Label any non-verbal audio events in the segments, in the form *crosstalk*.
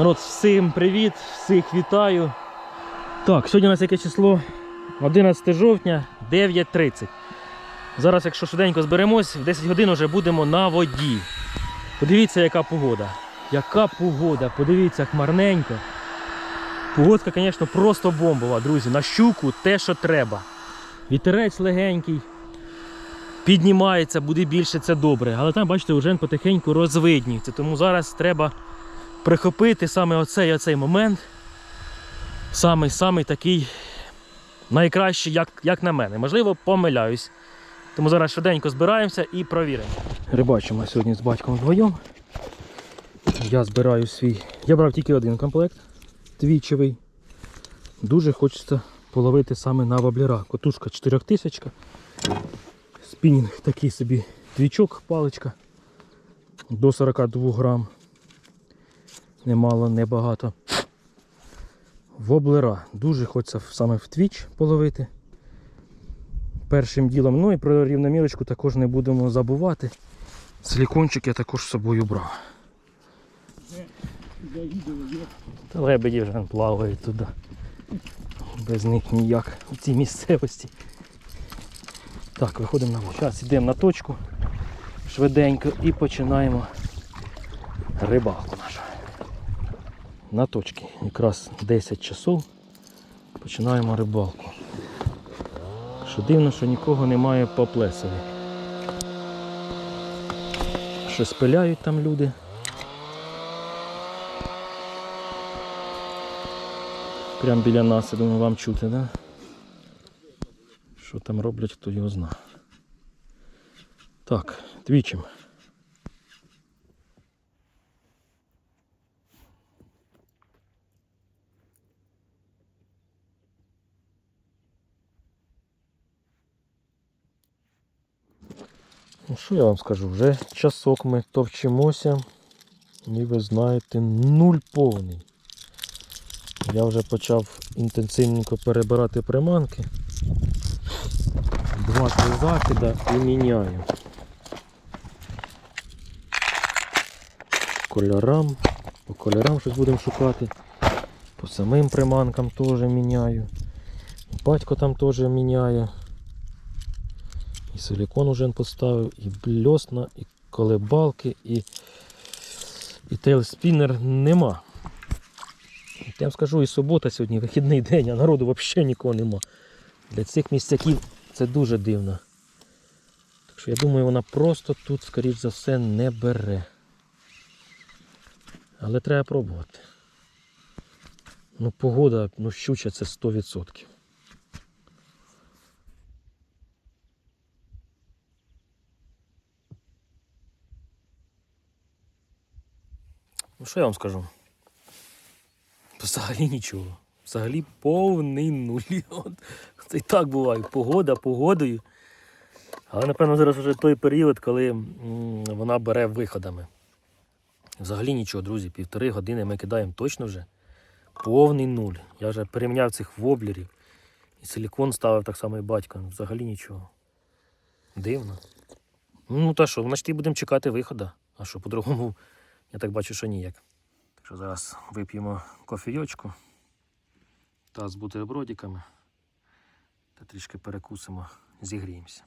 Народ, всім привіт, всіх вітаю. Так, сьогодні у нас яке число? 11 жовтня, 9.30. Зараз, якщо швиденько зберемось, в 10 годин вже будемо на воді. Подивіться, яка погода. Яка погода, подивіться, хмарненько. Погодка, звісно, просто бомбова, друзі. На щуку те, що треба. Вітерець легенький. Піднімається, буде більше, це добре. Але там, бачите, вже потихеньку розвиднюється. Тому зараз треба прихопити саме оцей оцей момент. Самий самий такий найкращий, як, як на мене. Можливо, помиляюсь. Тому зараз швиденько збираємося і провіримо. Рибачимо сьогодні з батьком вдвоєм. Я збираю свій. Я брав тільки один комплект твічевий. Дуже хочеться половити саме на воблера. Котушка 4000. Спінінг такий собі твічок, паличка до 42 грам. Немало, небагато. Воблера. Дуже хочеться саме в твіч половити. Першим ділом, ну і про рівномірочку також не будемо забувати. Силікончик я також з собою брав. Та лебеді вже плавають туди. Без них ніяк у цій місцевості. Так, виходимо на воду. Зараз йдемо на точку швиденько і починаємо рибалку. На точці. Якраз 10 часов починаємо рибалку. Що дивно, що нікого немає по плесові. Щось пиляють там люди. Прямо біля нас, я думаю, вам чути, да? Що там роблять, хто його знає. Так, двічим. Ну що я вам скажу? Вже часок ми товчимося. І ви знаєте, нуль повний. Я вже почав інтенсивненько перебирати приманки. Два-три закида і міняю. Кольорам. По кольорам щось будемо шукати. По самим приманкам теж міняю. Батько там теж міняє. І силикон уже поставив, і бльосна, і колебалки, і, і тейлспінер нема. Я вам скажу, і субота сьогодні вихідний день, а народу взагалі нікого нема. Для цих місцяків це дуже дивно. Так що я думаю, вона просто тут, скоріш за все, не бере. Але треба пробувати. Ну, погода, ну щуча це 100%. Ну що я вам скажу? Взагалі нічого. Взагалі повний нуль. Це і так буває. Погода погодою. Але напевно зараз вже той період, коли вона бере виходами. Взагалі нічого, друзі, півтори години ми кидаємо точно вже. Повний нуль. Я вже переміняв цих воблерів. І силікон ставив так само і батько. Взагалі нічого. Дивно. Ну та що, значить і будемо чекати виходу. А що, по-другому, я так бачу, що ніяк. Так що зараз вип'ємо кофійочку та з бутербродиками та трішки перекусимо, зігріємося.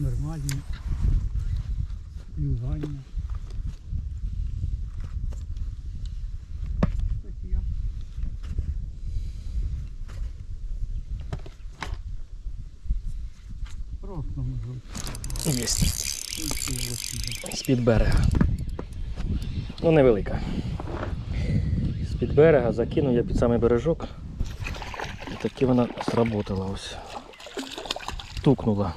нормальне плювання. Просто. Є. З-під берега. Ну, невелика. З-під берега закинув я під самий бережок. І таки вона сработала ось. Тукнула.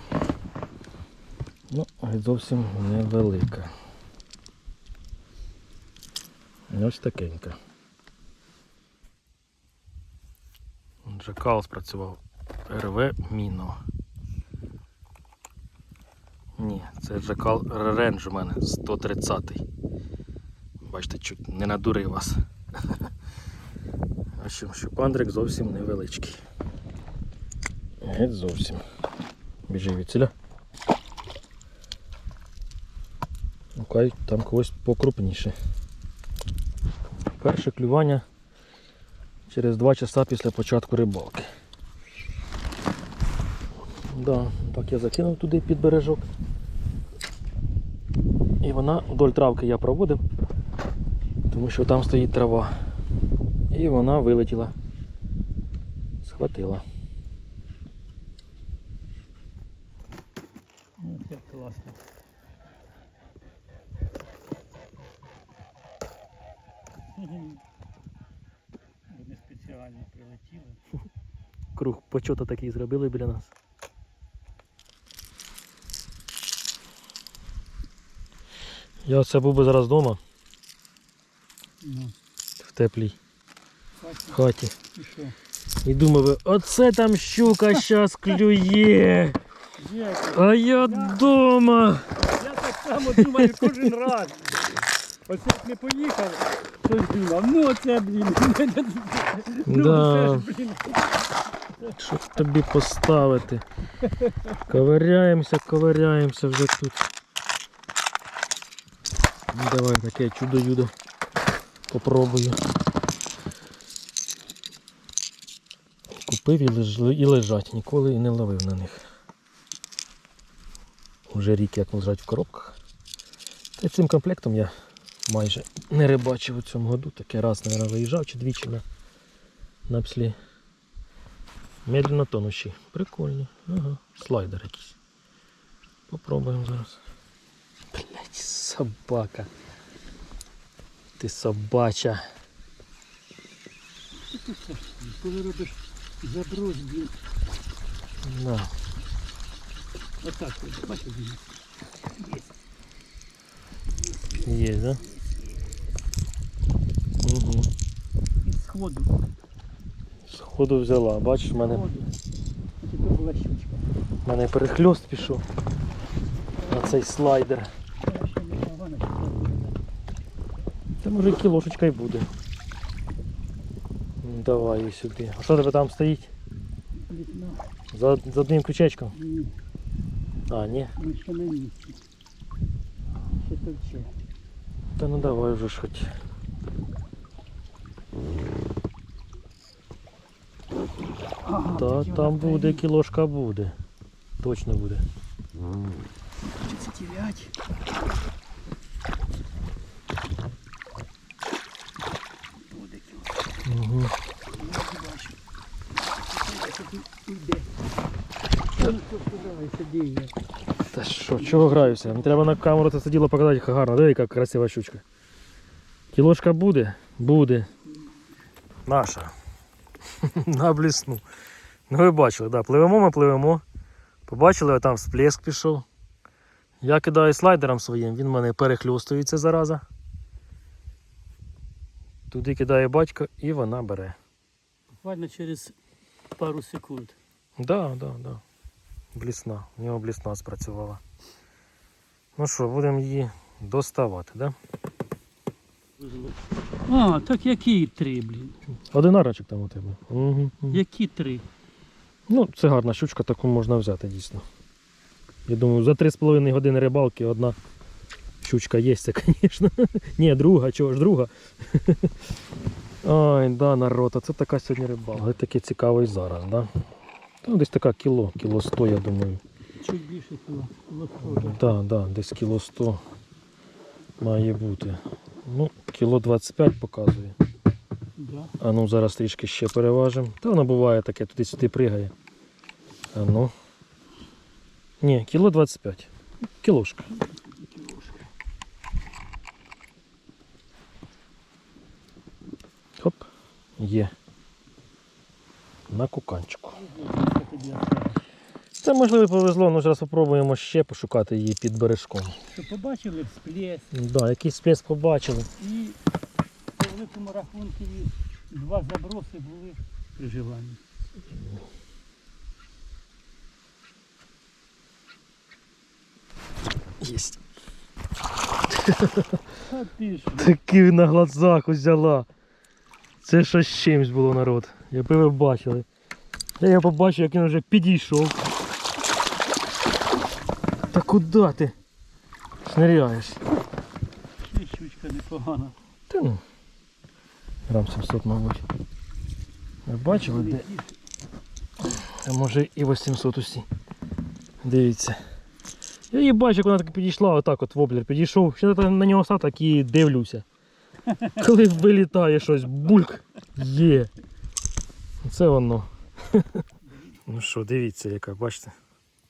Ну, геть зовсім невелика. Ось такенька. Джакал спрацював. РВ Міно. Ні, це Джакал Рендж у мене 130-й. Бачите, чуть не надурив вас. А що, пандрик зовсім невеличкий. Геть зовсім. Біжи від ціля. Шукають там когось покрупніше. Перше клювання через 2 часа після початку рибалки. Да, так я закинув туди під бережок. І вона вдоль травки я проводив, тому що там стоїть трава. І вона вилетіла. Схватила. Ну, класно. Вони спеціально прилетіли. Круг почота такий зробили біля нас. Я оце був би зараз вдома, Ну, в теплій хаті. і що? І думав, би, оце там щука щас клює. Є, А я вдома. Я так само думаю кожен раз. Оце як не поїхав, щось думав, ну оце, блін. *laughs* Ну, Да. це ж, блін. Що тобі поставити? Ковиряємося, ковиряємося вже тут. Ну, Давай таке чудо-юдо. Попробую. Купив і, леж... і лежать, ніколи і не ловив на них. Уже рік як лежать в коробках. Та цим комплектом я майже не рибачив у цьому году. Таке раз, мабуть, виїжджав чи двічі на, на пслі. Медленно тонущі. Прикольні. Ага. Слайдер якийсь. Попробуємо зараз. Собака. Ти собача. Коли робиш заброс, блін, На. отак, от, бачиш. Є, да? Угу. Із сходу. Сходу взяла. Бачиш, в мене, в мене перехльост пішов на цей слайдер. Та може кілошечка й буде. Давай її сюди. А що тебе там стоїть? За, за одним крючечком? Ні. А, ні. Ми ще на місці. Ще товче. Та ну давай вже ж хоч. Ага, Та там вона буде, кілошка буде. Точно буде. 39. Та що, чого граюся? Мені треба на камеру це діло показати як гарно. Диви, яка красива щучка. Кілошка буде? Буде. Наша. *laughs* на блісну. Ну ви бачили, да, пливемо ми пливемо. Побачили, а там всплеск пішов. Я кидаю слайдером своїм, він в мене перехльостується зараза. Туди кидає батько і вона бере. Буквально через пару секунд. Да, да, да. Блісна. У нього блісна спрацювала. Ну що, будемо її доставати, да? А, так які три, блін? Одинарочок там у тебе. Угу. Які три? Ну, це гарна щучка, таку можна взяти дійсно. Я думаю, за 3,5 години рибалки одна щучка є, це, звісно. Ні, друга, чого ж друга. *laughs* Ой, да, народ, а це така сьогодні рибалка. Але таке цікавий зараз, да? Та десь така кіло, кіло 100, я думаю. Чуть більше кіло. Так, да, десь кіло 100 має бути. Ну, кіло 25 показує. Да. А ну зараз трішки ще переважимо. Та воно буває таке, туди-сюди пригає. А ну. Ні, кіло 25. Кілошка. Хоп. Є. На куканчику. Це можливо повезло, ну зараз спробуємо ще пошукати її під бережком. Щоб побачили всплеск Да, якийсь сплеск побачили. і по великому рахунку два заброси були при живанні. Єсть. А ти ж. Таки на глазах взяла. Це що з чимсь було народ. Якби ви бачили. Я його побачив, як він вже підійшов. Та куди ти? Шниряєш. непогано. Та ну. Грам 700, мабуть. Ви бачили, де? А може і 800 усі. Дивіться. Я її бачу, як вона так підійшла, отак от воблер підійшов. Ще на нього став так і дивлюся. Коли вилітає щось, бульк є. Це воно. Ну що, дивіться, яка, бачите,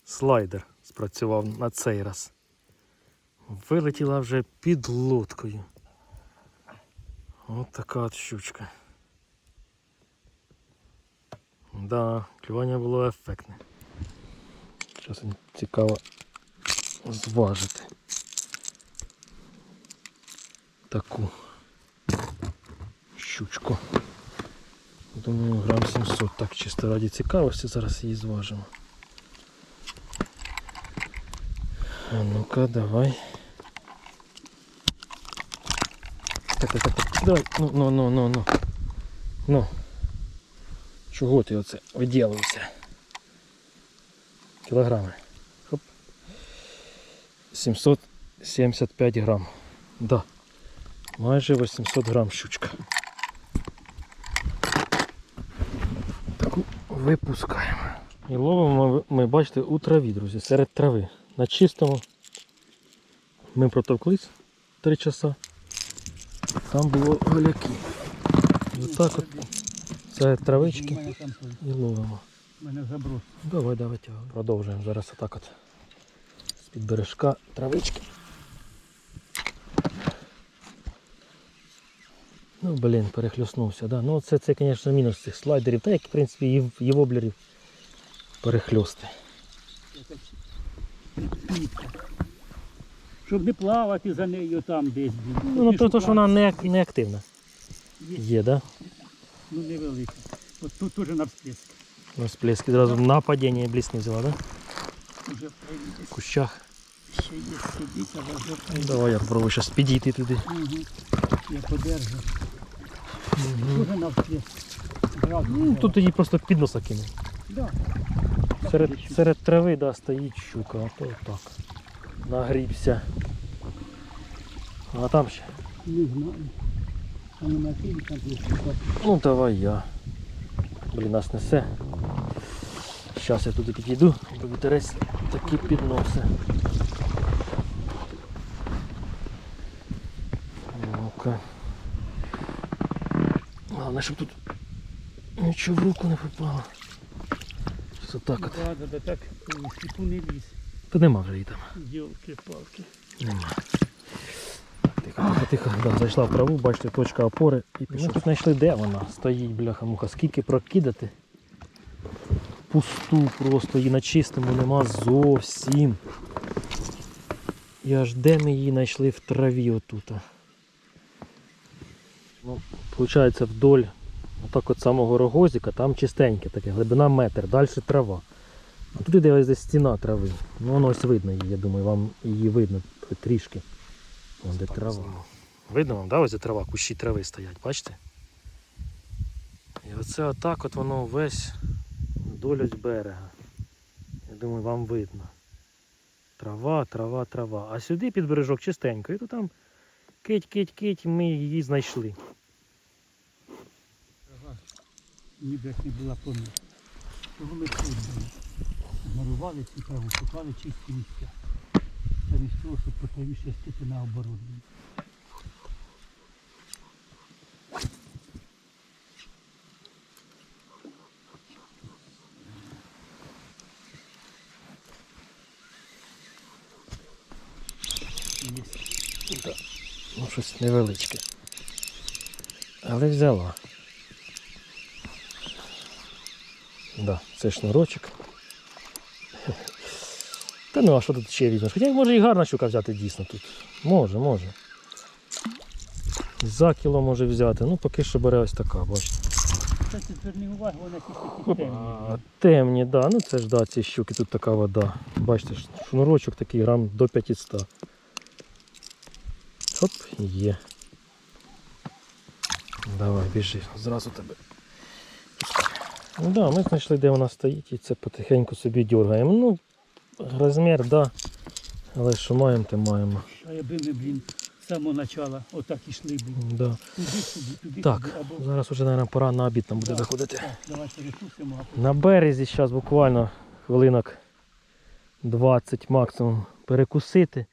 слайдер спрацював на цей раз. Вилетіла вже під лодкою. От така от щучка. Да, клювання було ефектне. Зараз цікаво зважити. Таку щучку. Думаю, грам 700. Так, чисто раді цікавості, зараз її зважимо. А ну-ка, давай. Так, так, так, так. Давай. Ну, ну, ну, ну, ну. Ну. Чого ти оце виділився? Кілограми. Хоп. 775 грам. Да. Майже 800 грам щучка. Випускаємо. І ловимо ми, ми, бачите, у траві, друзі, серед трави. На чистому. Ми протовклись 3 часа. Там було голяки. І отак от це травички і ловимо. мене заброс. Давай, давай, тягай. Продовжуємо зараз отак от. З-під бережка травички. Ну, блін, перехльоснувся, да. Ну це, це, звісно, мінус цих слайдерів, та як, в принципі, і, в- і воблерів перехльости. Щоб не плавати за нею там десь. Ну, ну то, що вона не, не активна. Є. Є, да? Ну невелика. От тут теж на всплеск. На всплески одразу на падіння бліск не взяла, да? Уже. В кущах. Ще є сидіть, але вже прийде. Давай я спробую зараз підійти туди. Угу. Я подержу. Дуже Ну, тут її просто під носа кинув. Да. Серед, серед трави да, стоїть щука, а то так. Нагрібся. А там ще. Не знаю. А не на ким там є шукати. Ну давай я. Блін, нас несе. Зараз я туди підійду, бо вітерець таки підноси. Ну-ка. Щоб тут нічого в руку не попало. Щось отак от. Да, да, так у не ліз. Та нема вже її там. Ділки-палки. Нема. Тихо, тихо, тихо. Да, зайшла в траву, бачите, точка опори. І ми тут знайшли, де вона стоїть, бляха-муха. Скільки прокидати. Пусту просто, її на чистому нема зовсім. І аж де ми її знайшли в траві отут. Ну, виходить, вдоль отак от самого рогозика, там чистеньке таке, глибина метр, далі трава. А тут іде ось десь стіна трави. Ну воно ось видно її, я думаю, вам її видно трішки. Вон де трава. Видно вам, да, ось де трава, кущі трави стоять, бачите? І оце отак от воно весь вдоль берега. Я думаю, вам видно. Трава, трава, трава. А сюди під бережок чистенько. І то там кить, кить, кить, ми її знайшли. Трава ніби як не була поміж. Чого ми тут були? Змарували цю траву, шукали чисті місця. Замість того, щоб по траві шестити наоборот. Є. Ну, щось невеличке. Але взяла. Да, це шнурочок. Та ну а що тут ще візьмеш? Хоча може і гарна щука взяти дійсно тут. Може, може. За кіло може взяти. Ну поки що бере ось така, бачите. А, темні, да. Ну це ж да, ці щуки, тут така вода. Бачите, шнурочок такий грам до 500. Хоп, є. Давай, біжи, зразу тебе. Ну да, ми знайшли, де вона стоїть, і це потихеньку собі дергаємо. Ну, розмір, да. Але що маємо, те маємо. А якби ми, блін, з самого начала отак ішли були. Да. Туди, туди, туди, Так, туди, або зараз вже, мабуть, пора на обід нам буде Так. виходити. так, давай перепустимо, На березі зараз буквально хвилинок 20 максимум перекусити.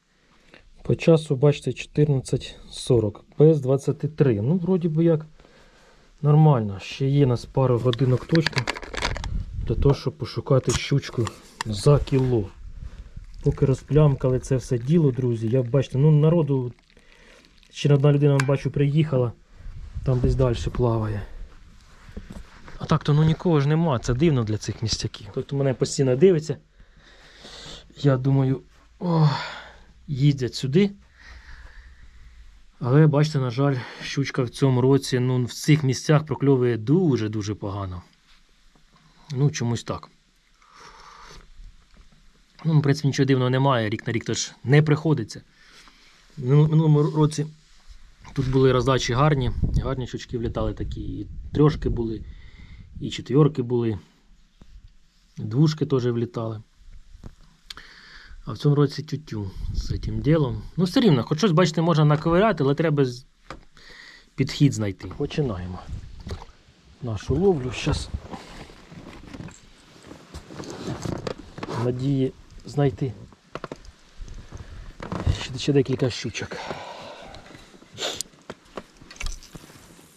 По часу, бачите, 14.40, без 23. Ну, вроді би як нормально. Ще є нас пару годинок точно для того, щоб пошукати щучку за кіло. Поки розплямкали це все діло, друзі, я бачите, ну народу ще одна людина бачу приїхала, там десь далі плаває. А так то ну нікого ж нема, це дивно для цих містяків. Той, хто мене постійно дивиться, я думаю, о, їздять сюди. Але бачите, на жаль, щучка в цьому році ну, в цих місцях прокльовує дуже-дуже погано. Ну, чомусь так. Ну, в принципі, нічого дивного немає, рік на рік теж не приходиться. Минулому році тут були роздачі гарні, гарні щучки влітали такі, і трьошки були, і четверки були, двушки теж влітали. А в цьому році тютю з цим ділом. Ну, все рівно, хоч щось, бачите, можна наковиряти, але треба підхід знайти. Починаємо нашу ловлю. Зараз надії знайти ще, ще декілька щучок.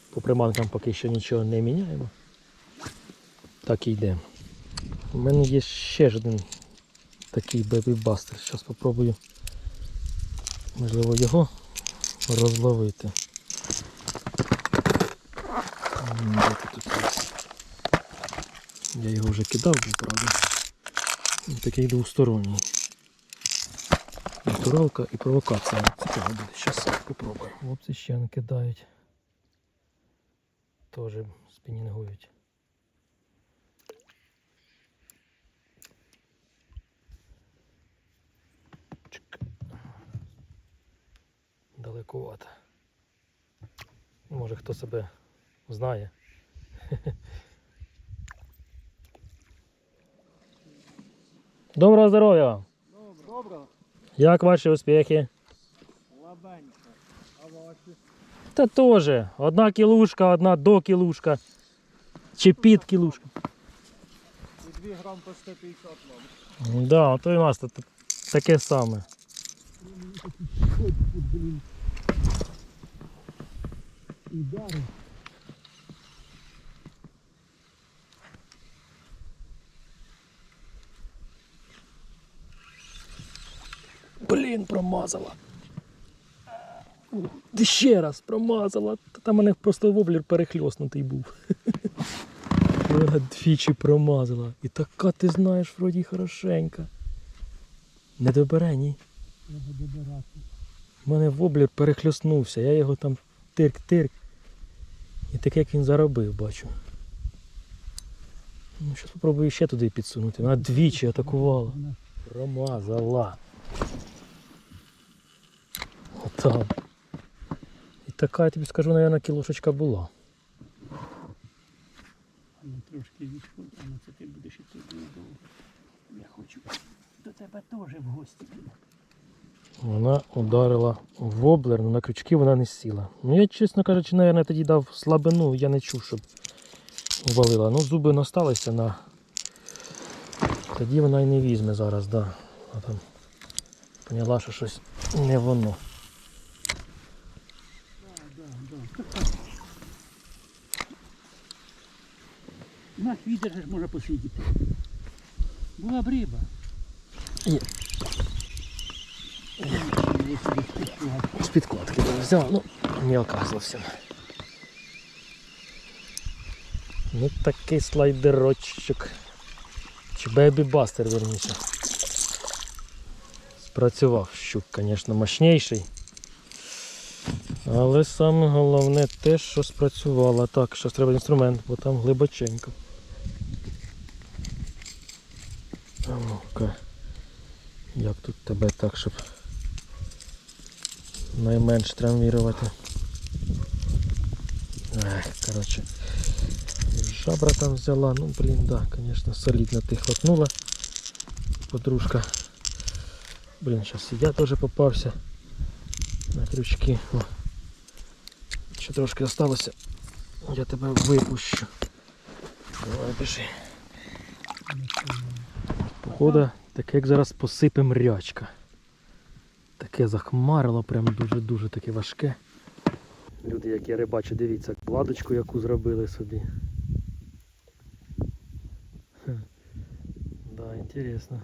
По приманкам поки що нічого не міняємо. Так і йде. У мене є ще один такий бебі-бастер. Зараз спробую, можливо, його розловити. Я його вже кидав, правда. Він такий двосторонній. Натуралка і провокація. Цікаво буде. Зараз спробуємо. Хлопці ще не кидають. Теж спінінгують. Далековато. Може хто себе знає. *laughs* Доброго здоров'я! вам! Добре, Як ваші успіхи? слабенько. А ваші? Та теж. Одна кілушка, одна до кілушка. Чи під кілушка. І 2 грам по 150 вам. Да, то і у нас таке саме. блін. Удари. Блін, промазала. Ще раз промазала. Та там мене просто воблер перехльоснутий був. Вона двічі промазала. І така, ти знаєш, вроді хорошенька. Не добере, ні. У мене воблер перехльоснувся, я його там тирк-тирк. І таке як він заробив, бачу. Ну, зараз спробую ще туди підсунути. Вона двічі атакувала. Вона Промазала. Отак. І така, я тобі скажу, мабуть, кілошечка була. вона трошки відходить, але це ти будеш іти дуже довго. Я хочу до тебе теж в гості. Вона ударила в воблер, але на крючки вона не сіла. Ну я, чесно кажучи, мабуть, тоді дав слабину, я не чув, щоб валила. Ну, зуби насталися на. Тоді вона і не візьме зараз, да. А там поняла, що щось не воно. На відер може посидіти. Була б риба. Є. З підкладки взяв, ну, мелка зовсім. Ну такий слайдерочок. Чи бебі-бастер, верніше. Спрацював щук, звісно, мощніший. Але саме головне те, що спрацювало. Так, зараз треба інструмент, бо там глибоченько. А ну-ка. Як тут тебе так, щоб найменш травмірувати. Ех, коротше. Жабра там взяла, ну блін, да, звісно, солідно ти хватнула. Подружка. Блін, зараз і я теж попався. на крючки. О. Ще трошки залишилося. Я тебе випущу. Давай пиши. Походу, таке як зараз посипе мрячка. Таке захмарило, прям дуже-дуже таке важке. Люди, як я рибачу, дивіться, кладочку яку зробили собі. Хм. Да, інтересно.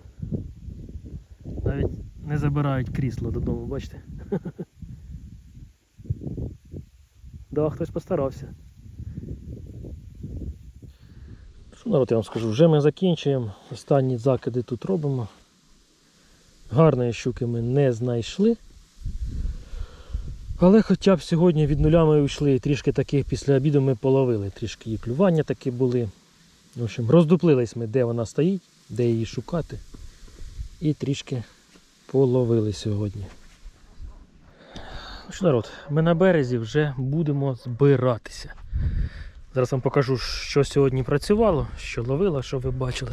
Навіть не забирають крісло додому, бачите? *laughs* Да, хтось постарався. Що народ я вам скажу? Вже ми закінчуємо. Останні закиди тут робимо. Гарної щуки ми не знайшли. Але хоча б сьогодні від нуля ми йшли, трішки таких після обіду ми половили, трішки і клювання такі були. В общем, роздуплились ми, де вона стоїть, де її шукати. І трішки половили сьогодні. Ну що, народ, ми на березі вже будемо збиратися. Зараз вам покажу, що сьогодні працювало, що ловило, що ви бачили.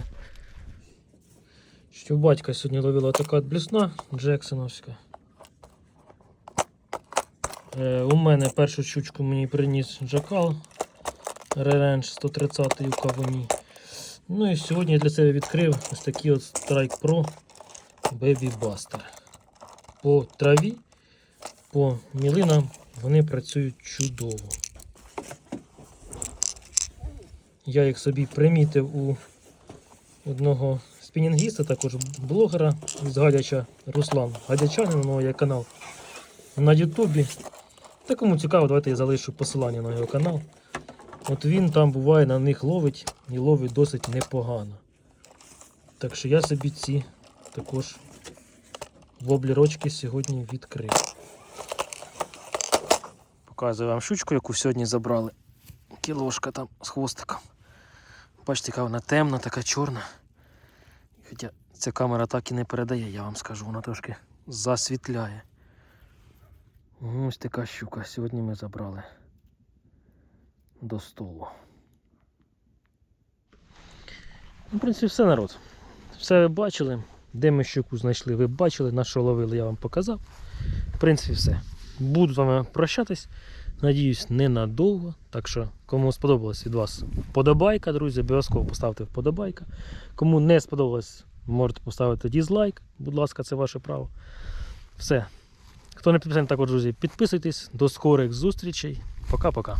Що батька сьогодні ловила така блісна Джексоновська. Е, у мене першу щучку мені приніс Джакал Реренж 130 у кавуні. Ну і сьогодні я для себе відкрив ось такий от Strike Pro Baby Buster. По траві, по мілинам вони працюють чудово. Я їх собі примітив у одного спінінгіста, також блогера з Гадяча Руслан Гадячанин, у нього є канал на Ютубі. Та кому цікаво, давайте я залишу посилання на його канал. От він там буває на них ловить і ловить досить непогано. Так що я собі ці також воблерочки сьогодні відкрив. Показую вам щучку, яку сьогодні забрали. Кілошка там з хвостиком. Бачите, яка вона темна, така чорна. Хоча ця камера так і не передає, я вам скажу, вона трошки засвітляє. Ось така щука сьогодні ми забрали до столу. Ну, В принципі, все народ. Все ви бачили. Де ми щуку знайшли, ви бачили, на що ловили, я вам показав. В принципі, все. Буду з вами прощатись. Надіюсь, ненадовго. Так що, кому сподобалось від вас вподобайка, друзі, обов'язково поставте вподобайка. Кому не сподобалось, можете поставити дізлайк. Будь ласка, це ваше право. Все. Хто не підписаний, також, друзі, підписуйтесь. До скорих зустрічей. Пока-пока.